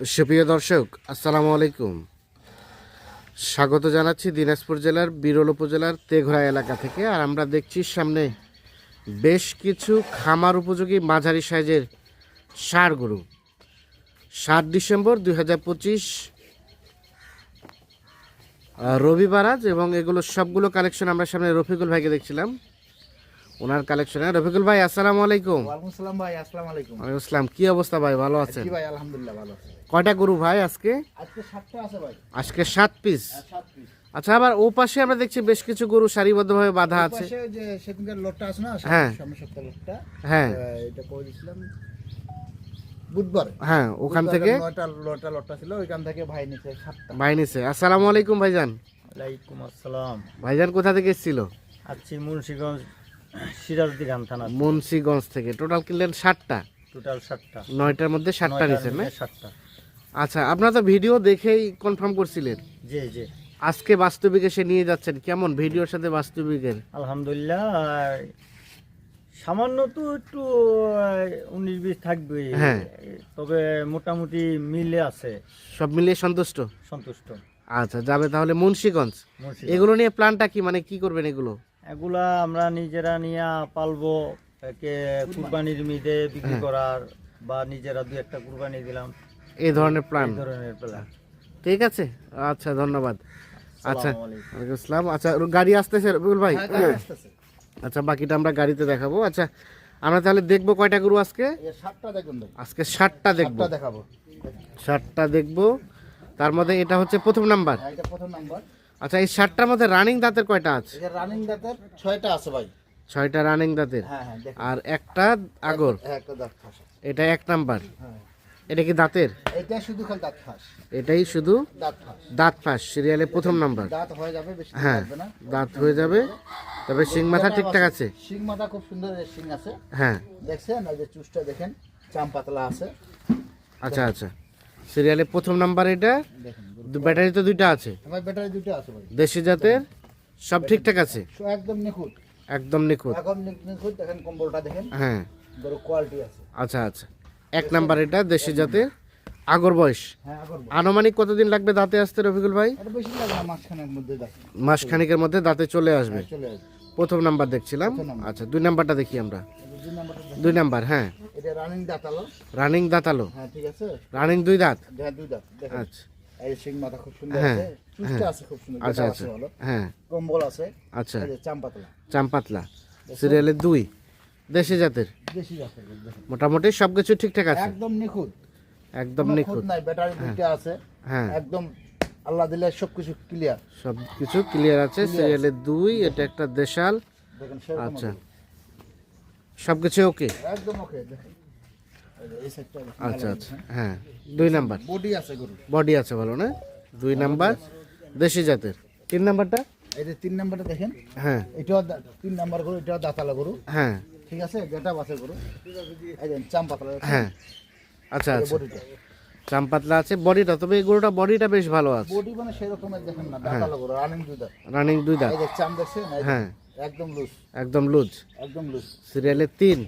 সুপ্রিয় দর্শক আসসালামু আলাইকুম। স্বাগত জানাচ্ছি দিনাজপুর জেলার বিরল উপজেলার তেঘরা এলাকা থেকে আর আমরা দেখছি সামনে বেশ কিছু খামার উপযোগী মাঝারি সাইজের সার গরু। সাত ডিসেম্বর দুই হাজার পঁচিশ রবিবার আজ এবং এগুলো সবগুলো কালেকশন আমরা সামনে রফিকুল ভাইকে দেখছিলাম। ওনার কালেকশনে রফিকুল ভাই আসসালামু আলাইকুম। ওয়ালাইকুম আসসালাম ভাই আসসালামু আলাইকুম। আসসালাম কি অবস্থা ভাই? ভালো আছেন? জি ভাই আলহামদুলিল্লাহ ভালো আছি কয়টা গরু ভাই আজকে? আজকে সাতটা আছে ভাই। আজকে সাত পিস পিস আচ্ছা আবার ও পাশে আমরা দেখছি বেশ কিছু গরু সারিবদ্ধভাবে বাঁধা আছে। সেদিনকার লোটটা আছে না হ্যাঁ। হ্যাঁ। এটা করে বুধবার। হ্যাঁ ওখান থেকে। নয়টা লোটা লোটটা ছিল ওইখান থেকে ভাই নিচে সাতটা। ভাই নিছে। আসসালামু আলাইকুম ভাইজান। ওয়ালাইকুম আসসালাম। ভাইজান কোথা থেকে এসেছিল? মুন্সিগঞ্জ থানা মুন্সিগঞ্জ থেকে। টোটাল কিনলেন ষাটটা টোটাল সাতটা। নয়টার মধ্যে ষাটটা নিছেন না? সাতটা। আচ্ছা আপনারা তো ভিডিও দেখেই কনফার্ম করছিলেন। জি জি। আজকে বাস্তবিক এসে নিয়ে যাচ্ছেন। কেমন ভিডিওর সাথে বাস্তবিকের? আলহামদুলিল্লাহ সামান্য তো একটু উনিশ বিশ থাকবে। হ্যাঁ। তবে মোটামুটি মিলে আছে। সব মিলিয়ে সন্তুষ্ট? সন্তুষ্ট। আচ্ছা যাবে তাহলে মুন্সিগঞ্জ। এগুলো নিয়ে প্ল্যানটা কি? মানে কি করবেন এগুলো? এগুলা আমরা নিজেরা নিয়ে পালবো। একে কুরবানির মিদে বিক্রি হ্যাঁ। করার বা নিজেরা দু একটা কুরবানি দিলাম। এই ধরনের প্ল্যান ধরনের প্ল্যান ঠিক আছে? আচ্ছা ধন্যবাদ। আচ্ছা ওয়ালাইকুম আসসালাম। আচ্ছা গাড়ি আসতেছে রবিউল ভাই? হ্যাঁ, আচ্ছা বাকিটা আমরা গাড়িতে দেখাবো। আচ্ছা আমরা তাহলে দেখব কয়টা গরু আজকে? আজকে ষাটটা দেখব। দেখাবো। ষাটটা দেখব। তার মধ্যে এটা হচ্ছে প্রথম নাম্বার। হ্যাঁ, প্রথম নাম্বার। আচ্ছা এই ষাটটার মধ্যে রানিং দাঁতের কয়টা আছে? রানিং দাঁতের ছয়টা আছে ভাই। ছয়টা রানিং দাঁতের। হ্যাঁ আর একটা আগর। একটা দাঁত এটা এক নাম্বার। এটা কি দাঁতের? এটা শুধু খালি দাঁত ফাঁস। এটাই শুধু দাঁত ফাঁস। দাঁত ফাঁস সিরিয়ালে প্রথম নাম্বার দাঁত হয়ে যাবে বেশি হ্যাঁ না। দাঁত হয়ে যাবে। তবে শিং মাথা ঠিকঠাক আছে। শিং মাথা খুব সুন্দর এর শিং আছে। হ্যাঁ। দেখছেন? ওই যে চুষটা দেখেন চাম পাতলা আছে। আচ্ছা আচ্ছা। সিরিয়ালে প্রথম নাম্বার এটা। দেখেন ব্যাটারি তো দুইটা আছে। আমার ব্যাটারি দুটো আছে ভাই। দেশি জাতের সব ঠিকঠাক আছে? একদম নিখুঁত। একদম নিখুঁত। একদম নিখুঁত দেখেন কম্বলটা দেখেন। হ্যাঁ। বড় কোয়ালিটি আছে। আচ্ছা আচ্ছা। এক নাম্বার এটা দেশি জাতের। আগর বয়স। হ্যাঁ আনুমানিক কতদিন লাগবে দাঁতে আসতে রফিকুল ভাই? মাঝখানের মধ্যে দাঁতে। চলে আসবে। প্রথম নাম্বার দেখছিলাম। আচ্ছা দুই নাম্বারটা দেখি আমরা। দুই নাম্বার হ্যাঁ। রানিং দাঁতালো। রানিং দাঁতালো। হ্যাঁ ঠিক আছে। রানিং দুই দাঁত? হ্যাঁ দাঁত। আচ্ছা। হ্যাঁ, আচ্ছা আচ্ছা। হ্যাঁ। কম্বল আছে। আচ্ছা। যে চাম্পাতলা সিরিয়ালের দুই। দেশি জাতের? আছে দেখেন মোটামুটি সবকিছু ঠিকঠাক আছে? একদম নিখুঁত। একদম নিখুঁত। খুঁত নাই ব্যাটারি দুইটা আছে। হ্যাঁ। একদম আল্লাহ দিলে সবকিছু ক্লিয়ার সব কিছু ক্লিয়ার আছে। সিরিয়ালের দুই এটা একটা দেশাল। আচ্ছা আছে। সব কিছু ওকে একদম ওকে দেখেন। আচ্ছা আচ্ছা। হ্যাঁ। দুই নাম্বার। বডি আছে গরু বডি আছে ভালো না? দুই নাম্বার। দেশি জাতের। তিন নাম্বারটা? এই যে তিন নাম্বারটা দেখেন। হ্যাঁ। এটাও তিন নাম্বার গরু এটাও দাঁতালা গরু। হ্যাঁ। ঠিক আছে? গরু। হ্যাঁ। আচ্ছা আচ্ছা। আছে বডিটা। তবে এই গরুটা বডিটা বেশ ভালো আছে। বডি মানে সেরকমের দেখেন না দাঁতালা গরু রানিং দুই দাঁত। রানিং দুই দাঁত। এই যে চাম দেখছেন? হ্যাঁ। একদম লুজ একদম লুজ একদম লুজ দেখেন।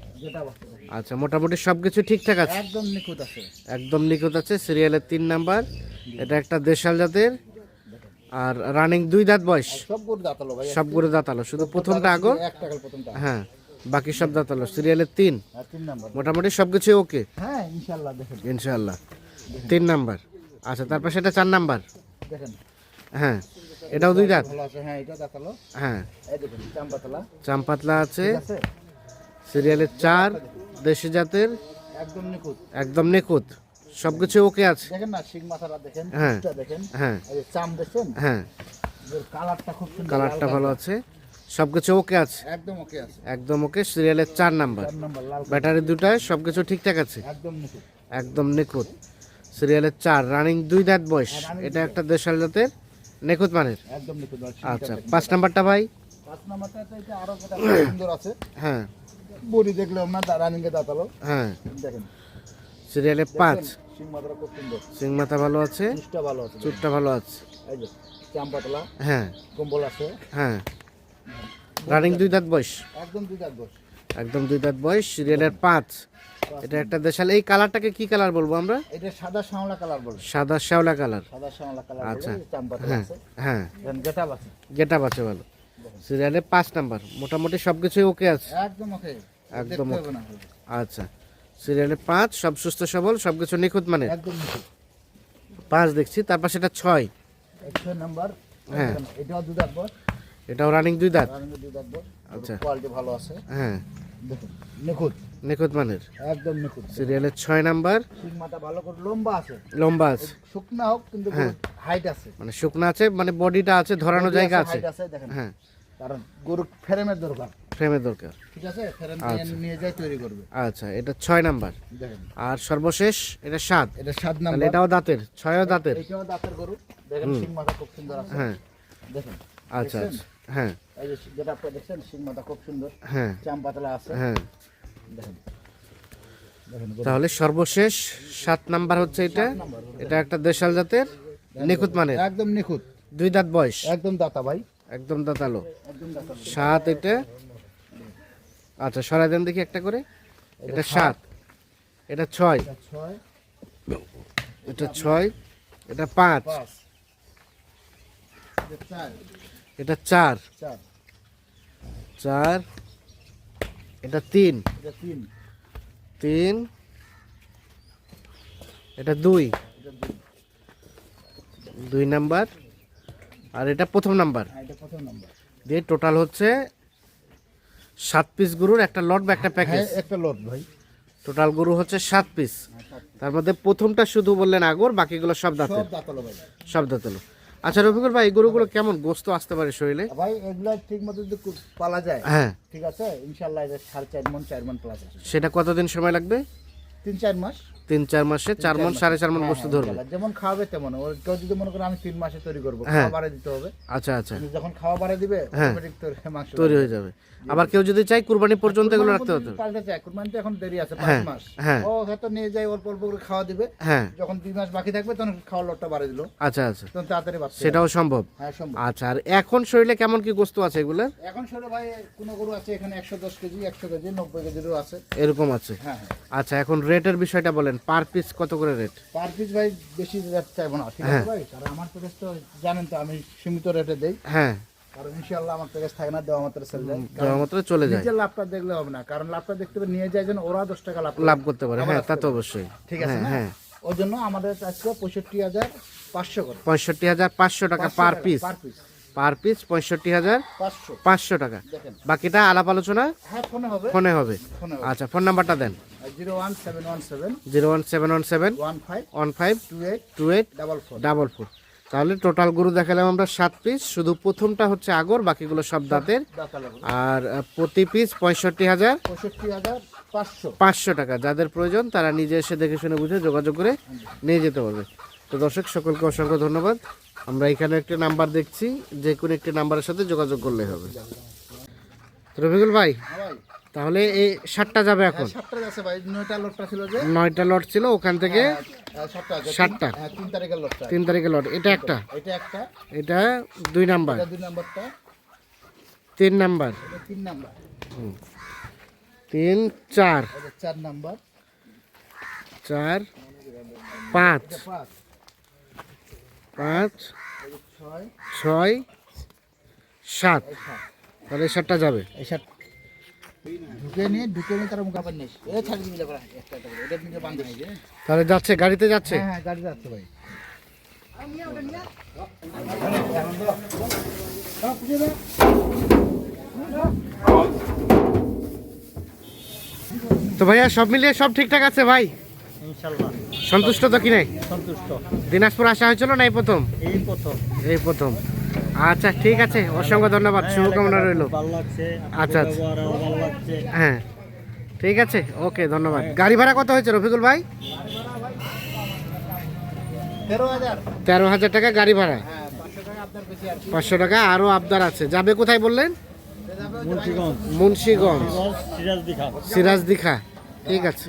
আচ্ছা মোটামুটি সব কিছু ঠিকঠাক আছে? একদম নিখুঁত আছে। একদম নিখুঁত আছে সিরিয়ালের তিন নাম্বার। এটা একটা দেশাল জাতের। আর রানিং দুই দাঁত বয়স। সব গরু দাঁতালো ভাই সব গরু দাঁতালো শুধু প্রথমটা আগর একটা প্রথমটা হ্যাঁ। বাকি সব দাঁতালো। সিরিয়ালের তিন? নাম্বার। মোটামুটি সব কিছু ওকে হ্যাঁ ইনশাল্লাহ দেখেন। তিন নাম্বার। আচ্ছা তারপর সেটা চার নাম্বার? দেখেন। হ্যাঁ এটাও দুই দাঁত? হ্যাঁ হ্যাঁ। চাম্পাতলা। আছে। সিরিয়ালের চার দেশি জাতের? একদম নিখুঁত। একদম নিখুঁত। সব কিছু ওকে আছে? দেখেন না শিং মাথাটা দেখেন হ্যাঁ। দেখেন। হ্যাঁ। চাম হ্যাঁ। কালারটা খুব কালারটা ভালো আছে। সব কিছু ওকে আছে? একদম ওকে আছে। একদম ওকে সিরিয়ালের চার নাম্বার ব্যাটারি দুটায় সব কিছু ঠিকঠাক আছে? একদম নিখুঁত। একদম নিখুঁত। সিরিয়ালের চার রানিং দুই দাঁত বয়স। এটা একটা দেশাল জাতের নিখুঁত মানের? একদম নিখুঁত আচ্ছা পাঁচ নাম্বারটা ভাই? পাঁচ নাম্বারটা তো এটা আরও সুন্দর আছে। হ্যাঁ। বডি দাঁতালো। হ্যাঁ। দেখেন। সিরিয়ালে পাঁচ। সিং মাথা ভালো আছে? ভালো আছে। চুটটা ভালো আছে। হ্যাঁ। কম্বল আছে। হ্যাঁ। রানিং দুই দাঁত বয়স। একদম দুই দাঁত বস একদম দুই দাঁত বয়স সিরিয়ালের পাঁচ। এটা একটা দেশাল। এই কালারটাকে কি কালার বলব আমরা? এটা সাদা শ্যামলা কালার বলে। সাদা শ্যাওলা কালার। সাদা শ্যামলা কালার আচ্ছা। হ্যাঁ হ্যাঁ। দেন গেটা আছে। গেটা আছে ভালো। সিরিয়ালে পাঁচ নাম্বার। মোটামুটি সব কিছুই ওকে আছে। একদম ওকে একদম আচ্ছা। সিরিয়ালে পাঁচ সব সুস্থ সবল সব কিছু নিখুঁত মানে একদম পাঁচ দেখছি তারপর সেটা ছয়। একশো নাম্বার। হ্যাঁ। এটাও দুধ আসব এটাও রানিং দুই দাঁত? রানিংয়ে দুধ আসব আচ্ছা। কোয়ালিটি ভালো আছে। হ্যাঁ। দেখুন নিখুঁত। নিখুঁত মানের? একদম নিখুঁত। সিরিয়ালের ছয় নাম্বার। শিং মাথা ভালো করে লম্বা আছে। লম্বা আছে। শুকনা হোক কিন্তু হাইট আছে। মানে শুকনো আছে মানে বডিটা আছে ধরানো জায়গা আছে। হাইট আছে দেখেন। হ্যাঁ। কারণ গরু ফ্রেমের দরকার। ফ্রেমের দরকার। ঠিক আছে? ফ্রেম আচ্ছা। নিয়ে যাই তৈরি করবে। আচ্ছা এটা ছয় নাম্বার। দেখেন। আর সর্বশেষ এটা সাত। এটা সাত তাহলে নাম্বার এটাও দাঁতের ছয়ও দাঁতের। এইটাও দাঁতের গরু। দেখেন মাথা খুব সুন্দর আছে। হ্যাঁ। দেখেন। আচ্ছা আচ্ছা। হ্যাঁ। এই যে যেটা আপনি দেখছেন শিং খুব সুন্দর। হ্যাঁ। চাম পাতলা আছে। হ্যাঁ। দেখেন। তাহলে সর্বশেষ সাত নাম্বার হচ্ছে এটা। এটা একটা দেশাল জাতের নিখুঁত মানে একদম নিখুঁত। দুই দাঁত বয়স। একদম দাতা ভাই। একদম দাঁতালো। সাত এটা। আচ্ছা সরাই দেন দেখি একটা করে। এটা সাত। এটা ছয়। এটা ছয়। এটা পাঁচ। এটা চার। চার। এটা তিন। তিন। এটা দুই। দুই। নাম্বার। আর এটা প্রথম নাম্বার। হ্যাঁ এটা প্রথম নাম্বার। দিয়ে টোটাল হচ্ছে সাত পিস গরুর একটা লট বা একটা হ্যাঁ প্যাকেজ একটা লোড ভাই। টোটাল গরু হচ্ছে সাত পিস। তার মধ্যে প্রথমটা শুধু বললেন আগর বাকিগুলো সব দাঁতালো সব দাঁতেলো। আচ্ছা রফিকুল ভাই এই গরুগুলো কেমন? গোস্ত আসতে পারে শরীরে? ভাই এগুলো ঠিক মতো যদি পালা যায় হ্যাঁ। ঠিক আছে ইনশাল্লাহ এটা সাড়ে চার মন চার মন পালা যায় সেটা কতদিন সময় লাগবে? তিন চার মাস। তিন চার মাসে চার মন সাড়ে চার মন হ্যাঁ, গোস্ত হ্যাঁ, ধরবে। যেমন খাওয়াবে তেমন। ওর কেউ যদি মনে করে আমি তিন মাসে তৈরি করব হ্যাঁ। খাওয়া দিতে হবে। আচ্ছা আচ্ছা। যখন খাওয়া বাড়ে দিবে হ্যাঁ। তোর হয়ে যাবে। আবার কেউ যদি চাই কুরবানি পর্যন্ত এগুলো রাখতে হতো পাল্টে চায়। কুরবানি তো এখন দেরি আছে হ্যাঁ, পাঁচ মাস। হ্যাঁ। ও হয়তো নিয়ে যায় অল্প অল্প করে খাওয়া দিবে। হ্যাঁ। যখন দুই মাস বাকি থাকবে তখন খাওয়ার লটটা বাড়ে দিল। আচ্ছা আচ্ছা। তখন তাড়াতাড়ি বাচ্চা সেটাও সম্ভব। হ্যাঁ সম্ভব। আচ্ছা আর এখন শরীরে কেমন কি গোস্ত আছে এগুলো? এখন ছোট ভাই কোনো গরু আছে এখানে একশো দশ কেজি একশো কেজি নব্বই কেজিরও আছে। এরকম আছে। হ্যাঁ হ্যাঁ। আচ্ছা এখন রেটের বিষয়টা বলেন। পার পিস কত করে রেট পার পিস ভাই বেশি রেট চাইব না ঠিক হ্যাঁ। আছে ভাই? কারণ আমার প্যাকেজ তো জানেন তো আমি সীমিত রেটে দেই। হ্যাঁ। কারণ ইনশাল্লাহ আমার প্যাকেজ থাকে না দেওয়া মাত্র সেল যায়। দেওয়া মাত্র চলে যায়। নিজের লাভটা দেখলে হবে না কারণ লাভটা দেখতে হবে নিয়ে যায় যেন ওরা দশ টাকা লাভ লাভ করতে পারে হ্যাঁ তা তো অবশ্যই। ঠিক আছে হ্যাঁ হ্যাঁ। ওই জন্য আমাদের আজকে পঁয়ষট্টি হাজার পাঁচশো করে। পঁয়ষট্টি হাজার পাঁচশো টাকা per piece per piece per piece পঁয়ষট্টি হাজার পাঁচশো। টাকা। বাকিটা আলাপ আলোচনা? হ্যাঁ ফোনে হবে। আচ্ছা ফোন নাম্বারটা দেন। Zero one seven one seven zero one five two eight double four. তাহলে টোটাল গরু দেখালাম আমরা সাত পিস। শুধু প্রথমটা হচ্ছে আগর বাকিগুলো সব দাঁতের। আর প্রতি পিস পঁয়ষট্টি হাজার পাঁচশো টাকা। যাদের প্রয়োজন তারা নিজে এসে দেখে শুনে বুঝে যোগাযোগ করে নিয়ে যেতে পারবে। তো দর্শক সকলকে অসংখ্য ধন্যবাদ। আমরা এখানে একটা নাম্বার দেখছি যে কোনো একটি নাম্বারের সাথে যোগাযোগ করলে হবে। রফিকুল ভাই হ্যাঁ তাহলে এই সাতটা যাবে এখন? সাতটা আছে ভাই। নয়টা লোটটা ছিল যে। নয়টা লট ছিল ওখান থেকে হ্যাঁ, সাতটা। হ্যাঁ তিন তারিখের লোটটা তিন লট। এটা একটা? এটা একটা। এটা দুই নাম্বার। দুই নাম্বারটা। তিন নাম্বার। তিন নাম্বার। তিন চার। চার নাম্বার। চার পাঁচ। পাঁচ। পাঁচ ছয় ছয় সাত। তাহলে এই সাতটা যাবে। এই সাত। ঢুকে নিয়ে ঢুকে নিয়ে তার এ এটা বান্ধে তাহলে যাচ্ছে গাড়িতে যাচ্ছে? হ্যাঁ হ্যাঁ গাড়ি যাচ্ছে ভাই। তো ভাইয়া সব মিলিয়ে সব ঠিকঠাক আছে ভাই? ইনশাল্লাহ। সন্তুষ্ট তো কি নাই? সন্তুষ্ট। দিনাজপুর আসা হয়েছিল না এই প্রথম? এই প্রথম। এই প্রথম। আচ্ছা ঠিক আছে অসংখ্য ধন্যবাদ শুভকামনা রইল। আচ্ছা, আচ্ছা। হ্যাঁ ঠিক আছে ওকে ধন্যবাদ। গাড়ি ভাড়া কত হয়েছে রফিকুল ভাই? তেরো হাজার। টাকা গাড়ি ভাড়া। হ্যাঁ পাঁচশো টাকা আরও আবদার আছে। যাবে কোথায় বললেন? মুন্সিগঞ্জ। মুন্সিগঞ্জ। সিরাজ দিঘা ঠিক আছে।